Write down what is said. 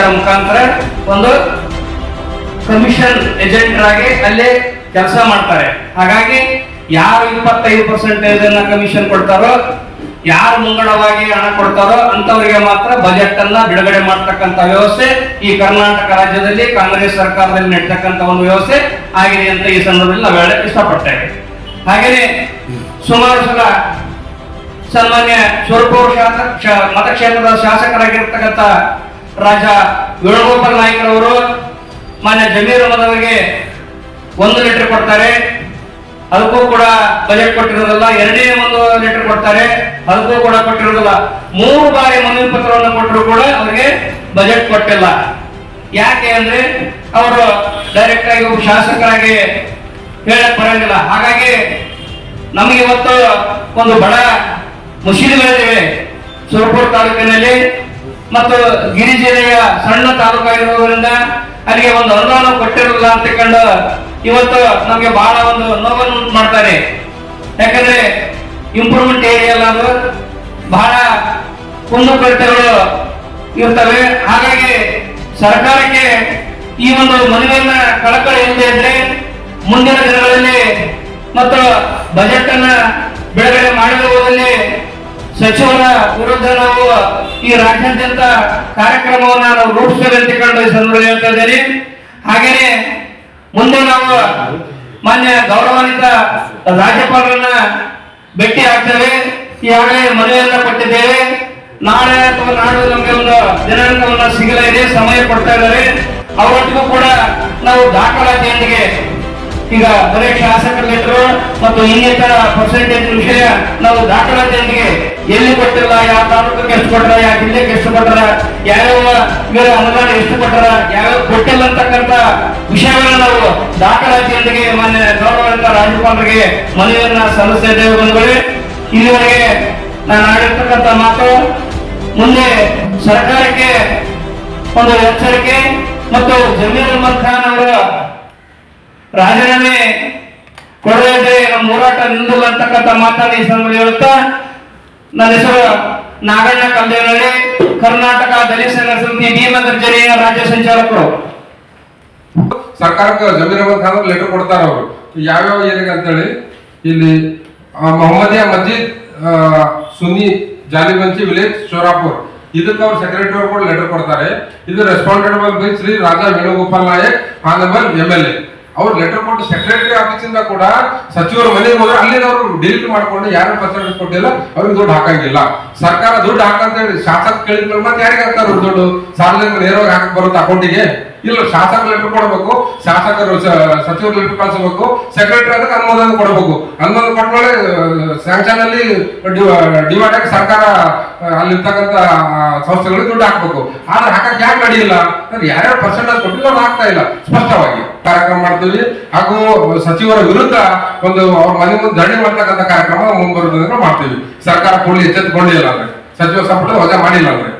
ಅಧ್ಯಕ್ಷರ ಮುಖಾಂತರ ಒಂದು ಕಮಿಷನ್ ಏಜೆಂಟರಾಗಿ ಅಲ್ಲೇ ಕೆಲಸ ಮಾಡ್ತಾರೆ. ಹಾಗಾಗಿ ಯಾರು ಇಪ್ಪತ್ತೈದು ಪರ್ಸೆಂಟೇಜ್ ಅನ್ನ ಕಮಿಷನ್ ಕೊಡ್ತಾರೋ, ಯಾರು ಮುಂಗಡವಾಗಿ ಹಣ ಕೊಡ್ತಾರೋ ಅಂತವರಿಗೆ ಮಾತ್ರ ಬಜೆಟ್ ಅನ್ನ ಬಿಡುಗಡೆ ಮಾಡ್ತಕ್ಕಂತ ವ್ಯವಸ್ಥೆ ಈ ಕರ್ನಾಟಕ ರಾಜ್ಯದಲ್ಲಿ ಕಾಂಗ್ರೆಸ್ ಸರ್ಕಾರದಲ್ಲಿ ನಡೀತಕ್ಕಂತ ಒಂದು ವ್ಯವಸ್ಥೆ ಆಗಿದೆ ಅಂತ ಈ ಸಂದರ್ಭದಲ್ಲಿ ನಾವು ಹೇಳಕ್ ಇಷ್ಟಪಡ್ತೇವೆ. ಹಾಗೇನೆ ಸುಮಾರು ಸಲ ಸನ್ಮಾನ್ಯ ಸ್ವರೂಪ ಮತಕ್ಷೇತ್ರದ ಶಾಸಕರಾಗಿರ್ತಕ್ಕಂಥ ರಾಜ ವೇಣುಗೋಪಾಲ್ ನಾಯ್ಕರವರು ಮಾನ್ಯ ಜಮೀರ್ ಅವರಿಗೆ ಒಂದು ಲೀಟರ್ ಕೊಡ್ತಾರೆ. ಅದಕ್ಕೂ ಕೂಡ ಬಜೆಟ್ ಕೊಟ್ಟಿರೋದಿಲ್ಲ ಎರಡನೇ ಒಂದು ಲೀಟರ್ ಕೊಡ್ತಾರೆ. ಅದಕ್ಕೂ ಕೂಡ ಕೊಟ್ಟಿರೋದಿಲ್ಲ, ಮೂರು ಬಾರಿ ಮನವಿ ಪತ್ರವನ್ನು ಕೊಟ್ಟರು ಕೂಡ ಅವರಿಗೆ ಬಜೆಟ್ ಕೊಟ್ಟಿಲ್ಲ. ಯಾಕೆ ಅಂದ್ರೆ ಅವರು ಡೈರೆಕ್ಟ್ ಆಗಿ ಒಬ್ಬ ಶಾಸಕರಾಗಿ ಹೇಳಕ್ ಬರಂಗಿಲ್ಲ. ಹಾಗಾಗಿ ನಮಗೆ ಇವತ್ತು ಒಂದು ಬಡ ಮುಷಿದಿಗಳಿವೆ ಸುರಪುರ ತಾಲೂಕಿನಲ್ಲಿ ಮತ್ತು ಗಿರಿ ಜಿಲ್ಲೆಯ ಸಣ್ಣ ತಾಲೂಕು ಆಗಿರೋದ್ರಿಂದ ಅಲ್ಲಿಗೆ ಒಂದು ಅನುದಾನ ಕೊಟ್ಟಿರಲಿಲ್ಲ ಅಂತ ಕಂಡು ಇವತ್ತು ನಮಗೆ ಬಹಳ ಒಂದು ನೋವನ್ನು ಉಂಟು ಮಾಡ್ತಾರೆ. ಯಾಕಂದ್ರೆ ಇಂಪ್ರೂವ್ಮೆಂಟ್ ಏರಿಯಾ ಅದು. ಬಹಳ ಕುಂದುಕೊರತೆಗಳು ಇರ್ತವೆ. ಹಾಗಾಗಿ ಸರ್ಕಾರಕ್ಕೆ ಈ ಒಂದು ಮನವಿಯನ್ನ ಕಳಕಳ ಇಲ್ಲದೆ ಇದ್ರೆ ಮುಂದಿನ ದಿನಗಳಲ್ಲಿ ಮತ್ತು ಬಜೆಟ್ ಅನ್ನ ಬಿಡುಗಡೆ ಮಾಡಿರುವುದರಲ್ಲಿ ಸಚಿವರ ವಿರುದ್ಧ ನಾವು ಈ ರಾಜ್ಯಾದ್ಯಂತ ಕಾರ್ಯಕ್ರಮವನ್ನ ನಾವು ರೂಪಿಸಬೇಕು ಕಂಡು ಹೇಳ್ತಾ ಇದ್ದೇನೆ. ಹಾಗೇನೆ ಮುಂದೆ ನಾವು ಮಾನ್ಯ ಗೌರವಾನ್ವಿತ ರಾಜ್ಯಪಾಲರನ್ನ ಭೇಟಿ ಆಗ್ತೇವೆ. ಈಗಾಗಲೇ ಮನೆಯನ್ನ ಕೊಟ್ಟಿದ್ದೇವೆ. ನಾಳೆ ಅಥವಾ ನಾಡು ನಮಗೆ ಒಂದು ದಿನಾಂಕವನ್ನ ಸಿಗಲಿದೆ ಸಮಯ ಕೊಡ್ತಾ ಇದ್ದಾರೆ. ಅವರೊಟ್ಟಿಗೂ ಕೂಡ ನಾವು ದಾಖಲಾತಿಯೊಂದಿಗೆ ಈಗ ಬರೀ ಶಾಸಕರ ಲೆಟರ್ ಮತ್ತು ಇನ್ನಿತರ ಪರ್ಸೆಂಟೇಜ್ ವಿಷಯ ನಾವು ದಾಖಲಾತಿಯೊಂದಿಗೆ ಎಲ್ಲಿ ಕೊಟ್ಟಿಲ್ಲ, ಯಾವ ತಾಲೂಕಕ್ಕೆ ಎಷ್ಟು ಕೊಟ್ಟರ ಯಾವ ಜಿಲ್ಲೆಗೆ ಎಷ್ಟು ಕೊಟ್ಟರ ಯಾವ್ಯಾವ ಇವರ ಅನುದಾನ ಎಷ್ಟು ಕೊಟ್ಟರ ಯಾವ ಕೊಟ್ಟಿಲ್ಲ ಅಂತಕ್ಕಂಥ ವಿಷಯಗಳನ್ನ ನಾವು ದಾಖಲಾತಿಯೊಂದಿಗೆ ಮಾನ್ಯ ಗೌರವಾನ್ವಿತ ರಾಜ್ಯಪಾಲರಿಗೆ ಮನವಿಯನ್ನ ಸಲ್ಲಿಸ್ತಾ ಇದ್ದೇವೆ ಬಂಧುಗಳೇ. ಇಲ್ಲಿವರೆಗೆ ನಾನು ಆಡಿರ್ತಕ್ಕಂಥ ಮಾತು ಮುಂದೆ ಸರ್ಕಾರಕ್ಕೆ ಒಂದು ಎಚ್ಚರಿಕೆ ಮತ್ತು ಜಮೀರ್ ಅಹಮದ್ ಖಾನ್ ಅವರ ರಾಜೀನಾಮೆ ಕೊಡದೆ ನಮ್ಮ ಹೋರಾಟ ನಿಂದಿಲ್ಲ ಅಂತಕ್ಕಂಥ ಈ ಸಂದರ್ಭದಲ್ಲಿ ಹೇಳುತ್ತಾ ನನ್ನ ಹೆಸರು ನಾಗಣ್ಣ ಕಲ್ದೇನಹಳ್ಳಿ ಕರ್ನಾಟಕ ದಲಿತ ಸಂಘ ಸಮಿತಿ ಭೀಮಗರ್ಜನೆಯ ರಾಜ್ಯ ಸಂಚಾಲಕರು. ಸರ್ಕಾರಕ್ಕೆ ಜಮೀನು ಅಹಮದ್ ಲೆಟರ್ ಕೊಡ್ತಾರ ಅವರು. ಯಾವ್ಯಾವ ಏನಿಗೆ ಅಂತೇಳಿ ಇಲ್ಲಿ ಮೊಹಮ್ಮದಿಯಾ ಮಸ್ಜಿದ್ ಆ, ಸುನ್ನಿ ಜಾಲಿಬಂಚಿ ವಿಲೇಜ್ ಶೋರಾಪುರ್ ಇದಕ್ಕೆ ಅವ್ರು ಸೆಕ್ರೆಟರಿ ಅವ್ರು ಕೂಡ ಲೆಟರ್ ಕೊಡ್ತಾರೆ. ಇದು responded by Shri Raja Venugopal Nayak honourable M L A ಅವ್ರು ಲೆಟರ್ ಕೊಟ್ಟು ಸೆಕ್ರೆಟರಿ ಆಫೀಸಿಂದ ಕೂಡ ಸಚಿವರ ಮನೆಗೆ ಹೋದ್ರೆ ಅಲ್ಲಿ ಅವರು ಡಿಲೀಟ್ ಮಾಡ್ಕೊಂಡು ಯಾರು ಪರ್ಸೆಂಟೇಜ್ ಕೊಟ್ಟಿಲ್ಲ ಅವ್ರಿಗೆ ದುಡ್ಡು ಹಾಕಂಗಿಲ್ಲ. ಸರ್ಕಾರ ದುಡ್ಡು ಹಾಕಂತ ಹೇಳಿ ಶಾಸಕ ಕೇಳಿದ್ರು ಮತ್ತೆ ಯಾರಿಗೆ ಹಾಕ್ತಾರ ದುಡ್ಡು? ಸಾರ್ವಜನಿಕ ನೇರವಾಗಿ ಹಾಕಕ್ ಬರುತ್ತೆ ಅಕೌಂಟಿಗೆ? ಇಲ್ಲ ಶಾಸಕ ಲೆಟರ್ ಕೊಡಬೇಕು, ಶಾಸಕರು ಸಚಿವರು ಲೆಟರ್ ಕಳಿಸಬೇಕು ಸೆಕ್ರೆಟರಿ ಅದಕ್ಕೆ ಅನುಮೋದನೆ ಕೊಡಬೇಕು. ಅನುಮೋದನೆ ಕೊಟ್ಮೇಲೆ ಸ್ಯಾಂಕ್ಷನ್ ಅಲ್ಲಿ ಡಿವೈಡ್ ಆಗಿ ಸರ್ಕಾರ ಅಲ್ಲಿರ್ತಕ್ಕಂಥ ಸಂಸ್ಥೆಗಳಿಗೆ ದುಡ್ಡು ಹಾಕ್ಬೇಕು. ಆದ್ರೆ ಹಾಕಕ್ ಯಾಕೆ ನಡೆಯಿಲ್ಲ? ಯಾರ್ಯಾರು ಪರ್ಸೆಂಟೇಜ್ ಕೊಟ್ಟಿಲ್ಲ, ಅವ್ರು ಹಾಕ್ತಾ ಇಲ್ಲ, ಸ್ಪಷ್ಟವಾಗಿ. ಕಾರ್ಯಕ್ರಮ ಮಾಡ್ತೀವಿ ಹಾಗೂ ಸಚಿವರ ವಿರುದ್ಧ ಒಂದು ಅವ್ರ ಮನೆ ಮುಂದೆ ಧರಣಿ ಮಾಡ್ತಕ್ಕಂಥ ಕಾರ್ಯಕ್ರಮ ಮುಂಬರೋದನ್ನ ಮಾಡ್ತೀವಿ. ಸರ್ಕಾರ ಕೂಡಲೇ ಎಚ್ಚೆತ್ತುಕೊಂಡಿಲ್ಲ ಅಂದ್ರೆ, ಸಚಿವ ಸಂಪುಟ ವಜಾ ಮಾಡಿಲ್ಲ ಅಂದ್ರೆ.